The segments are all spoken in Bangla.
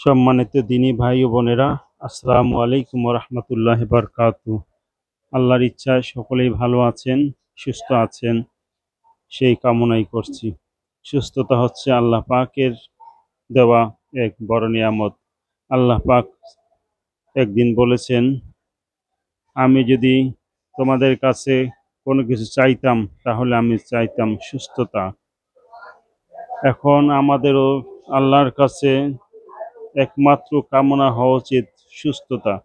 সম্মানিত দিনী ভাই ও বোনেরা, আসসালামু আলাইকুম রহমতুল্লাহ বারকাতু আল্লাহর ইচ্ছায় সকলেই ভালো আছেন, সুস্থ আছেন, সেই কামনাই করছি। সুস্থতা হচ্ছে আল্লাহ পাকের দেওয়া এক বড় নিয়ামত। আল্লাহ পাক একদিন বলেছেন, আমি যদি তোমাদের কাছে কোনো কিছু চাইতাম, তাহলে আমি চাইতাম সুস্থতা। এখন আমাদেরও আল্লাহর কাছে একমাত্র কামনা হওয়া উচিত সুস্থতা।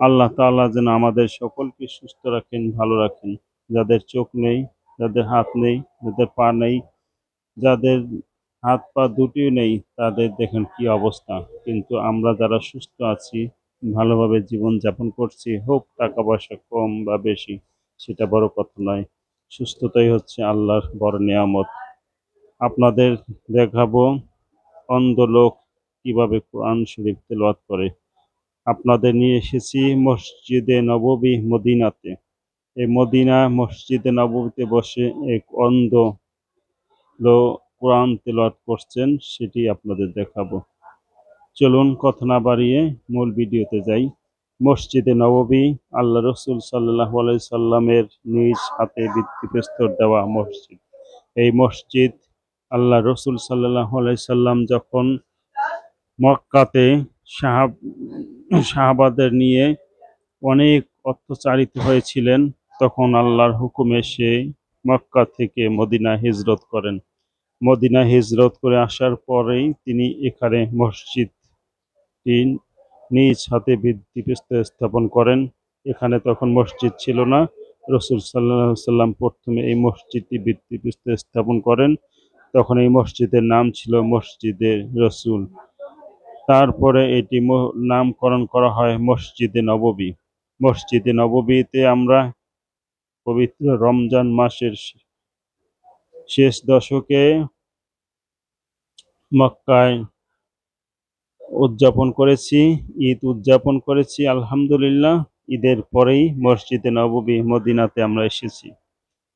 আল্লাহ তাআলা যেন আমাদের সকলকে সুস্থ রাখেন, ভালো রাখেন। যাদের চোখ নেই, যাদের হাত নেই, যাদের পা নেই, যাদের হাত পা দুটিও নেই, তাদের দেখেন কি অবস্থা। কিন্তু আমরা যারা সুস্থ আছি, ভালোভাবে জীবন যাপন করছি, হোক টাকা পয়সা কম বা বেশি, সেটা বড় কথা নয়। সুস্থতাই হচ্ছে আল্লাহর বড় নিয়ামত। আপনাদের দেখাবো অন্ধ লোক কীভাবে কোরআন শরীফ তেলাওয়াত করে? আপনাদের নিয়ে এসেছি মসজিদে নববী মদিনাতে। এই মদিনা মসজিদে নববীতে বসে এক অন্ধ কোরআন তেলাওয়াত করছেন, সেটি আপনাদের দেখাবো। চলুন কথা না বাড়িয়ে মূল ভিডিওতে যাই। মসজিদে নববী আল্লাহ রসুল সাল্লাহ সাল্লামের নিজ হাতে ভিত্তিপ্রস্তর দেওয়া মসজিদ। এই মসজিদ আল্লাহ রসুল সাল্লাহ সাল্লাম যখন মক্কাতে সাহাব সাহাবাদের নিয়ে অনেক অত্যাচারিত হয়েছিলেন। তখন আল্লাহর হুকুমে সে মক্কা থেকে মদিনা হিজরত করেন। মদিনা হিজরত করে আসার পরেই তিনি এখানে মসজিদটি নিজ হাতে ভিত্তিপ্রস্তর স্থাপন করেন। এখানে তখন মসজিদ ছিল না। রসুল সাল্লাহ সাল্লাম প্রথমে এই মসজিদটি ভিত্তিপ্রস্তর স্থাপন করেন। তখন এই মসজিদের নাম ছিল মসজিদে রসুল। তারপরে এটি নামকরণ করা হয় মসজিদে নববী। মসজিদে নববীতে আমরা পবিত্র রমজান মাসের শেষ দশকে মক্কায় উদযাপন করেছি, ঈদ উদযাপন করেছি, আলহামদুলিল্লাহ। ঈদের পরেই মসজিদে নববী মদিনাতে আমরা এসেছি।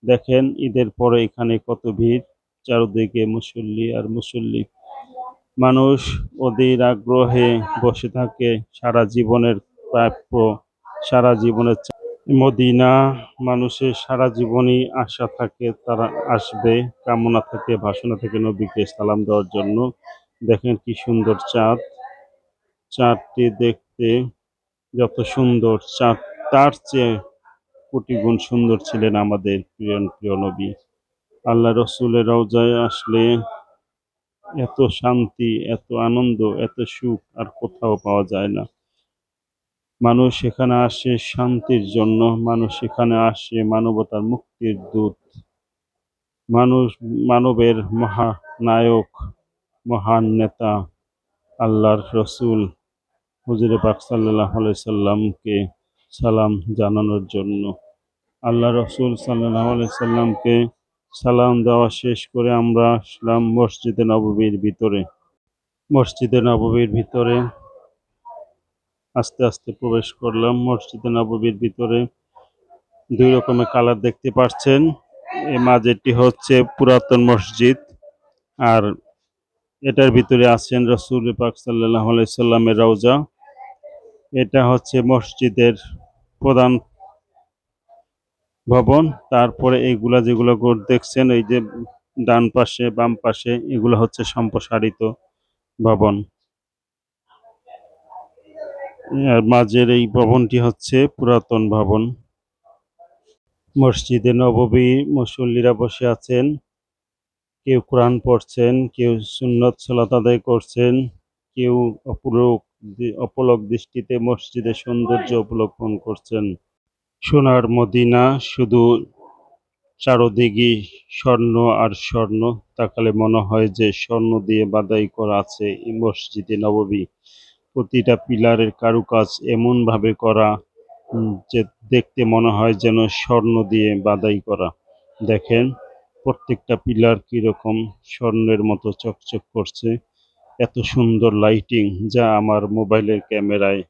দেখেন ঈদের পরে এখানে কত ভিড়, চারদিকে মুসল্লি আর মুসল্লি। মানুষ ওদের আগ্রহে বসে থাকে সারা জীবনের প্রাপ্য, সারা জীবনের মদিনা মানুষের সারা জীবনই আশা থাকে, তারা আসবে, কামনা থাকে ভাষণা থেকে নবীকে সালাম দেওয়ার জন্য। দেখেন কি সুন্দর চাঁদ। চাঁদটি দেখতে যত সুন্দর, চাঁদ তার চেয়ে কোটি গুণ সুন্দর ছিলেন আমাদের প্রিয় প্রিয় নবী। আল্লাহ রসুলের রওজায় আসলে এত শান্তি, এত আনন্দ, এত সুখ আর কোথাও পাওয়া যায় না। মানুষ এখানে আসে শান্তির জন্য, মানুষ এখানে আসে মানবতার মুক্তির দূত। মানুষ, মানবের মহানায়ক, মহান নেতা, আল্লাহর রসুল, হুজুরে পাক সাল্লাহ সাল্লামকে সালাম জানানোর জন্য। আল্লাহ রসুল সাল্লাহ সাল্লামকে সালাম দেওয়া শেষ করে আমরা আসলাম মসজিদে নববীর ভিতরে। মসজিদে নববীর ভিতরে আস্তে আস্তে প্রবেশ করলাম। মসজিদে নববীর ভিতরে দুই রকমের কালার দেখতে পাচ্ছেন। এই মাঝেরটি হচ্ছে পুরাতন মসজিদ আর এটার ভিতরে আছেন রসুল পাক সাল্লাহ আলাইসাল্লামের রওজা। এটা হচ্ছে মসজিদের প্রধান ভবন, তারপরে এইগুলা যেগুলো দেখছেন, এই যে ডান পাশে, বাম পাশে, এগুলো হচ্ছে সম্প্রসারিত ভবন। আর মাঝের এই ভবনটি হচ্ছে পুরাতন ভবন। মসজিদে নববী মুসল্লিরা বসে আছেন, কেউ কোরআন পড়ছেন, কেউ সুন্নত সালাত আদায় করছেন, কেউ অপলোক অপলক দৃষ্টিতে মসজিদের সৌন্দর্য উপলক্ষণ করছেন। সোনার মদিনা, শুধু চারোদিকে স্বর্ণ আর স্বর্ণ। তাকালে মনে হয় যে স্বর্ণ দিয়ে বাদাই করা আছে মসজিদে নববী। প্রতিটা পিলারের কারুকাজ এমনভাবে করা যে দেখতে মনে হয় যেন স্বর্ণ দিয়ে বাদাই করা। দেখেন, প্রত্যেকটা পিলার কীরকম স্বর্ণের মতো চকচক করছে। এত সুন্দর লাইটিং যা আমার মোবাইলের ক্যামেরায়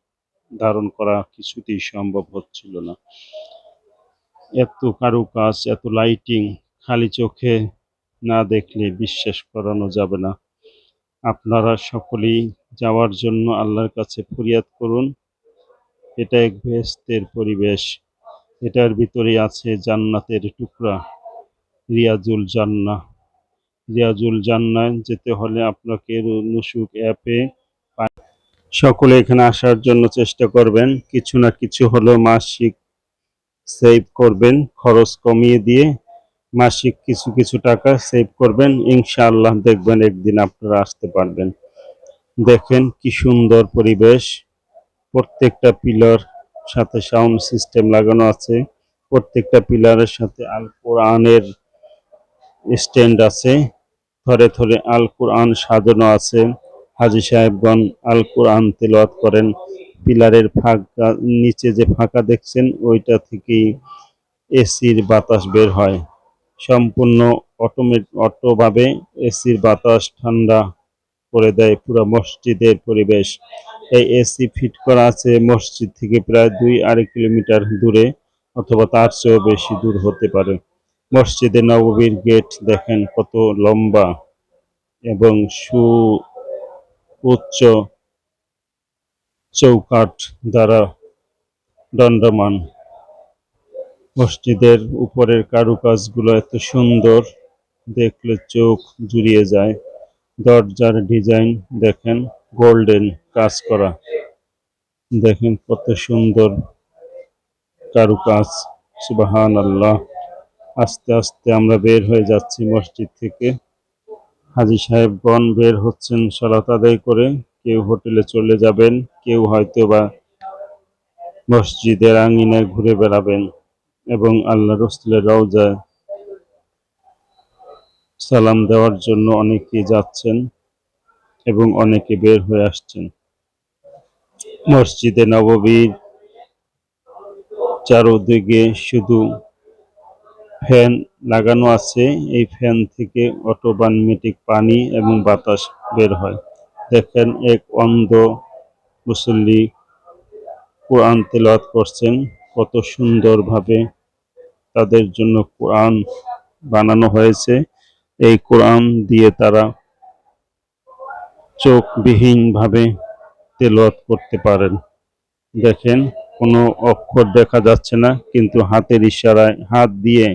ধারণ করা কিছুতেই সম্ভব হচ্ছিল না। এত কারুকাজ, এত লাইটিং খালি চোখে না দেখলে বিশ্বাস করানো যাবে না। আপনারা সকলেই যাওয়ার জন্য আল্লাহর কাছে ফরিয়াদ করুন। এটা এক বেহেশতের পরিবেশ। এটার ভিতরে আছে জান্নাতের টুকরা, রিয়াজুল জান্না রিয়াজুল জান্নায় যেতে হলে আপনাকে নুসুক অ্যাপে সকলে এখানে আসার জন্য চেষ্টা করবেন। কিছু না কিছু হলেও মাসিক সেভ করবেন, খরচ কমিয়ে দিয়ে মাসিক কিছু কিছু টাকা সেভ করবেন। ইনশাআল্লাহ দেখবেন একদিন আপনারা আসতে পারবেন। দেখেন কি সুন্দর পরিবেশ। প্রত্যেকটা পিলার সাথে সাউন্ড সিস্টেম লাগানো আছে। প্রত্যেকটা পিলারের সাথে আল কোরআনের স্ট্যান্ড আছে। থরে থরে আল কোরআন সাজানো আছে। হাজি সাহেবগণ আল কোরআন তেলাওয়াত করেন। পিলারের ফাঁকা, নিচে যে ফাঁকা দেখছেন, ওইটা থেকেই এসির বাতাস বের হয়। সম্পূর্ণ অটোমেট অটোভাবে এসির বাতাস ঠান্ডা করে দেয় পুরো মসজিদের পরিবেশ। এই এসি ফিট করা আছে মসজিদ থেকে প্রায় দুই আড়াই কিলোমিটার দূরে, অথবা তার চেয়েও বেশি দূর হতে পারে। মসজিদে নববীর গেট দেখেন কত লম্বা এবং সু উচ্চ চৌকাঠ দ্বারা দণ্ডমান। মসজিদের উপরের কারুকাজগুলো এত সুন্দর, দেখলে চোখ জুড়িয়ে যায়। দরজার ডিজাইন দেখেন, গোল্ডেন কাজ করা। দেখেন কত সুন্দর কারুকাজ সুবাহান আল্লাহ আস্তে আস্তে আমরা বের হয়ে যাচ্ছি মসজিদ থেকে। হাজি সাহেবগণ বের হচ্ছেন, সালাত আদায় করে। কেউ হোটেলে চলে যাবেন, কেউ হয়তো বা মসজিদের আঙিনায় ঘুরে বেড়াবেন এবং আল্লাহ রসুলের রওজায় সালাম দেওয়ার জন্য অনেকে যাচ্ছেন এবং অনেকে বের হয়ে আসছেন। মসজিদে নববীর চারোদিকে শুধু ফ্যান লাগানো আছে। এই ফ্যান থেকে অটোবানমেটিক পানি এবং বাতাস বের হয়। দেখেন এক অন্ধ মুসল্লি কোরআন তেলাওয়াত করছেন। কত সুন্দরভাবে তাদের জন্য কোরআন বানানো হয়েছে। এই কোরআন দিয়ে তারা চোখবিহীনভাবে তেলাওয়াত করতে পারেন। দেখেন, কোনো অক্ষর দেখা যাচ্ছে না, কিন্তু হাতের ইশারায় হাত দিয়ে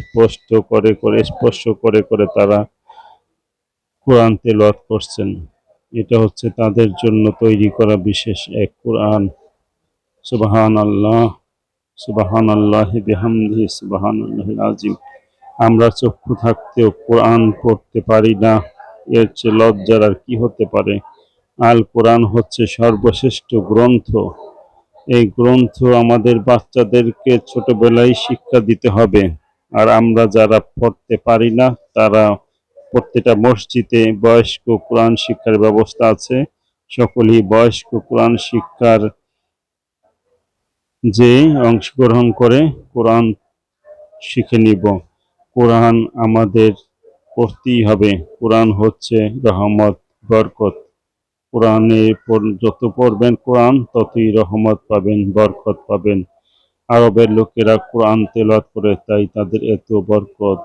স্পষ্ট করে করে স্পর্শ করে করে তারা কোরআন তেলাওয়াত করছেন। এটা হচ্ছে তাদের জন্য তৈরি করা বিশেষ এক কোরআন। সুবাহান আল্লাহ সুবাহান আল্লাহ বেহামদি সুবাহান আল্লাহ আজিম আমরা চক্ষু থাকতেও কোরআন পড়তে পারি না, এর চেয়ে লজ্জার আর কি হতে পারে? আল কোরআন হচ্ছে সর্বশ্রেষ্ঠ গ্রন্থ। এই গ্রন্থ আমাদের বাচ্চাদেরকে ছোটবেলায় শিক্ষা দিতে হবে। আর আমরা যারা পড়তে পারি না, তারা প্রত্যেকটা মসজিদে বয়স্ক কোরআন শিক্ষার ব্যবস্থা আছে। সকলেই বয়স্ক কোরআন শিক্ষার যে অংশগ্রহণ করে কোরআন শিখে নিব। কোরআন আমাদের পড়তেই হবে। কোরআন হচ্ছে রহমত, বরকত। কোরআনে যত পড়বেন কোরআন, ততই রহমত পাবেন, বরকত পাবেন। আরবের লোকেরা কোরআন তেলাওয়াত করে তাই তাদের এত বরকত।